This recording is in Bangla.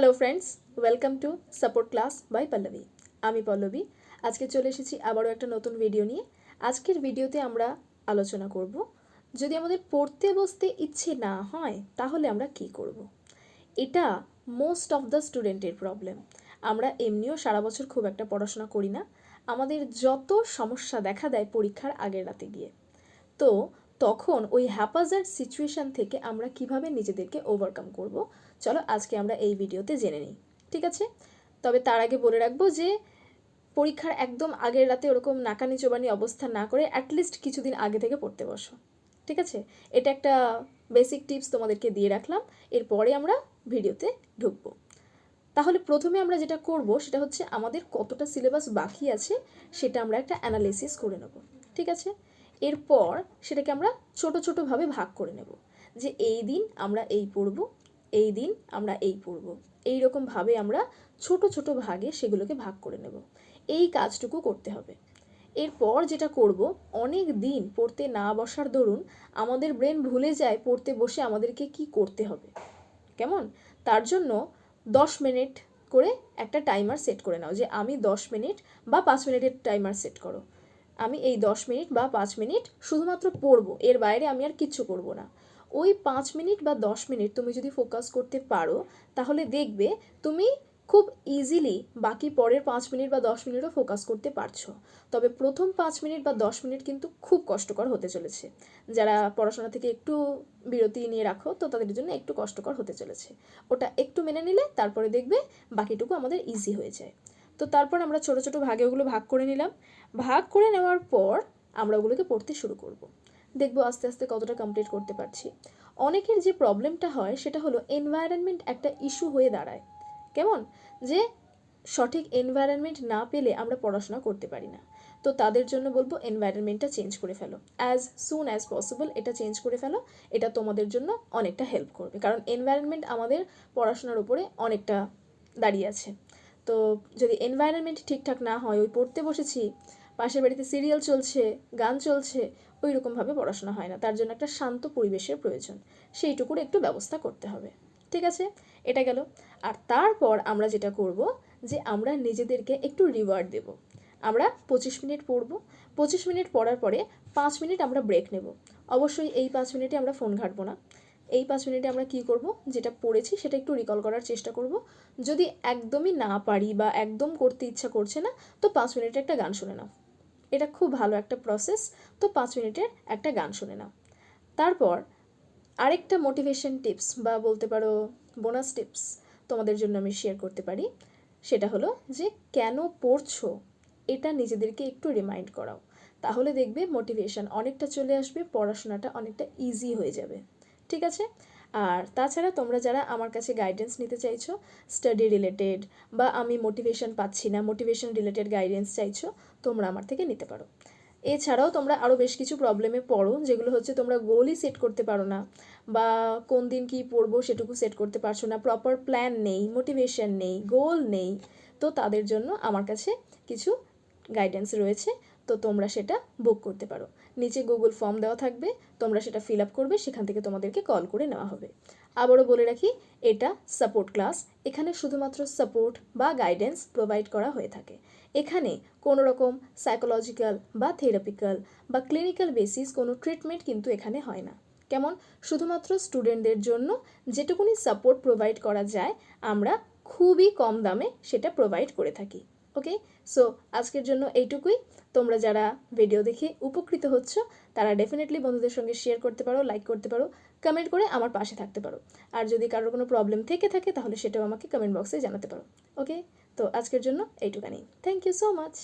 Hello friends welcome to support class by Pallabi আমি পল্লবী। আজকে চলে এসেছি আবারও একটা নতুন ভিডিও নিয়ে। আজকের ভিডিওতে আমরা আলোচনা করব, যদি আমাদের পড়তে বসতে ইচ্ছে না হয়, তাহলে আমরা কি করব। এটা মোস্ট অফ দ্য স্টুডেন্টের প্রবলেম আমরা এমনিও সারা বছর খুব একটা পড়াশোনা করি না। আমাদের যত সমস্যা দেখা দেয় পরীক্ষার আগের রাতে গিয়ে। তো তখন ওই হ্যাপাজার সিচুয়েশান থেকে আমরা কীভাবে নিজেদেরকে ওভারকাম করব চলো আজকে আমরা এই ভিডিওতে জেনে নিই, ঠিক আছে? তবে তার আগে বলে রাখব যে, পরীক্ষার একদম আগের রাতে ওরকম নাকানি চোবানি অবস্থা না করে অ্যাটলিস্ট কিছুদিন আগে থেকে পড়তে বসো, ঠিক আছে? এটা একটা বেসিক টিপস তোমাদেরকে দিয়ে রাখলাম, এরপরে আমরা ভিডিওতে ঢুকবো। তাহলে প্রথমে আমরা যেটা করব, সেটা হচ্ছে আমাদের কতটা সিলেবাস বাকি আছে, সেটা আমরা একটা অ্যানালিসিস করে নেব, ঠিক আছে? এরপর সেটাকে আমরা ছোট ছোটোভাবে ভাগ করে নেব, যে এই দিন আমরা এই পড়ব এই দিন আমরা এই পড়ব। এই রকমভাবে আমরা ছোট ছোট ভাগে সেগুলোকে ভাগ করে নেব। এই কাজটুকু করতে হবে। এরপর যেটা করব, অনেক দিন পড়তে না বসার দরুন আমাদের ব্রেন ভুলে যায় পড়তে বসে আমাদেরকে কি করতে হবে। কেমন? তার জন্য দশ মিনিট করে একটা টাইমার সেট করে নাও যে আমি দশ মিনিট বা পাঁচ মিনিটের টাইমার সেট করো। আমি এই দশ মিনিট বা পাঁচ মিনিট শুধুমাত্র পড়ব, এর বাইরে আমি আর কিচ্ছু করব না। ওই পাঁচ মিনিট বা দশ মিনিট তুমি যদি ফোকাস করতে পারো, তাহলে দেখবে তুমি খুব ইজিলি বাকি পরের পাঁচ মিনিট বা দশ মিনিটও ফোকাস করতে পারছ। তবে প্রথম পাঁচ মিনিট বা দশ মিনিট কিন্তু খুব কষ্টকর হতে চলেছে। যারা পড়াশোনা থেকে একটু বিরতি নিয়ে রাখো, তো তাদের জন্য একটু কষ্টকর হতে চলেছে। ওটা একটু মেনে নিলে তারপরে দেখবে বাকিটুকু আমাদের ইজি হয়ে যায়। তো তারপর আমরা ছোটো ছোটো ভাগে ওগুলো ভাগ করে নিলাম। ভাগ করে নেওয়ার পর আমরা ওগুলোকে পড়তে শুরু করব। দেখব আস্তে আস্তে কতটা কমপ্লিট করতে পারছি। অনেকের যে প্রবলেমটা হয়, সেটা হলো এনভায়রনমেন্ট একটা ইস্যু হয়ে দাঁড়ায়। কেমন? যে সঠিক এনভায়রনমেন্ট না পেলে আমরা পড়াশোনা করতে পারি না। তো তাদের জন্য বলব এনভায়রনমেন্টটা চেঞ্জ করে ফেলো। অ্যাজ সুন অ্যাজ পসিবল এটা চেঞ্জ করে ফেলো। এটা তোমাদের জন্য অনেকটা হেল্প করবে। কারণ এনভায়রনমেন্ট আমাদের পড়াশোনার উপরে অনেকটা দাঁড়িয়ে আছে। তো যদি এনভায়রনমেন্ট ঠিকঠাক না হয়, ওই পড়তে বসেছি, পাশের বাড়িতে সিরিয়াল চলছে, গান চলছে ওই রকমভাবে পড়াশোনা হয় না। তার জন্য একটা শান্ত পরিবেশের প্রয়োজন। সেইটুকুর একটু ব্যবস্থা করতে হবে। ঠিক আছে? এটা গেল। আর তারপর আমরা যেটা করব যে আমরা নিজেদেরকে একটু রিওয়ার্ড দেব। আমরা পঁচিশ মিনিট পড়ব। পঁচিশ মিনিট পড়ার পরে পাঁচ মিনিট আমরা ব্রেক নেব। অবশ্যই এই পাঁচ মিনিটে আমরা ফোন ঘাটবো না। এই পাঁচ মিনিটে আমরা কি করব? যেটা পড়েছি সেটা একটু রিকল করার চেষ্টা করব। যদি একদমই না পারি বা একদম করতে ইচ্ছা করছে না, তো পাঁচ মিনিটে একটা গান শুনে নাও। এটা খুব ভালো একটা প্রসেস তো পাঁচ মিনিটের একটা গান শুনে নাও। তারপর আরেকটা মোটিভেশন টিপস বা বলতে পারো বোনাস টিপস তোমাদের জন্য আমি শেয়ার করতে পারি। সেটা হলো যে, কেন পড়ছো? এটা নিজেদেরকে একটু রিমাইন্ড করাও। তাহলে দেখবে মোটিভেশন অনেকটা চলে আসবে, পড়াশোনাটা অনেকটা ইজি হয়ে যাবে। ঠিক আছে? আর তাছাড়া তোমরা যারা আমার কাছে গাইডেন্স নিতে চাইছো স্টাডি রিলেটেড বা আমি মোটিভেশন পাচ্ছি না মোটিভেশন রিলেটেড গাইডেন্স চাইছো, তোমরা আমার থেকে নিতে পারো। এছাড়াও তোমরা আরও বেশ কিছু প্রবলেমে পড়ো, যেগুলো হচ্ছে তোমরা গোলই সেট করতে পারো না বা কোন দিন কী পড়ব সেটুকু সেট করতে পারছ না প্রপার প্ল্যান নেই মোটিভেশন নেই গোল নেই, তো তাদের জন্য আমার কাছে কিছু গাইডেন্স রয়েছে। তো তোমরা সেটা বুক করতে পারো। নিচে গুগল ফর্ম দেওয়া থাকবে, তোমরা সেটা ফিল আপ করবে, সেখান থেকে তোমাদেরকে কল করে নেওয়া হবে। আবারও বলে রাখি, এটা সাপোর্ট ক্লাস এখানে শুধুমাত্র সাপোর্ট বা গাইডেন্স প্রোভাইড করা হয়ে থাকে। এখানে কোনো রকম সাইকোলজিক্যাল বা থেরাপিক্যাল বা ক্লিনিক্যাল বেসিস কোনো ট্রিটমেন্ট কিন্তু এখানে হয় না। কেমন? শুধুমাত্র স্টুডেন্টদের জন্য যেটুকুনি সাপোর্ট প্রোভাইড করা যায়, আমরা খুবই কম দামে সেটা প্রোভাইড করে থাকি। ওকে সো আজকের জন্য এইটুকুই। তোমরা যারা ভিডিও দেখে উপকৃত হচ্ছ, তারা ডেফিনেটলি বন্ধুদের সঙ্গে শেয়ার করতে পারো লাইক করতে পারো কমেন্ট করে আমার পাশে থাকতে পারো। আর যদি কারোর কোনো প্রবলেম থেকে থাকে, তাহলে সেটাও আমাকে কমেন্ট বক্সে জানাতে পারো। ওকে তো আজকের জন্য এইটুকানি থ্যাংক ইউ সো মাচ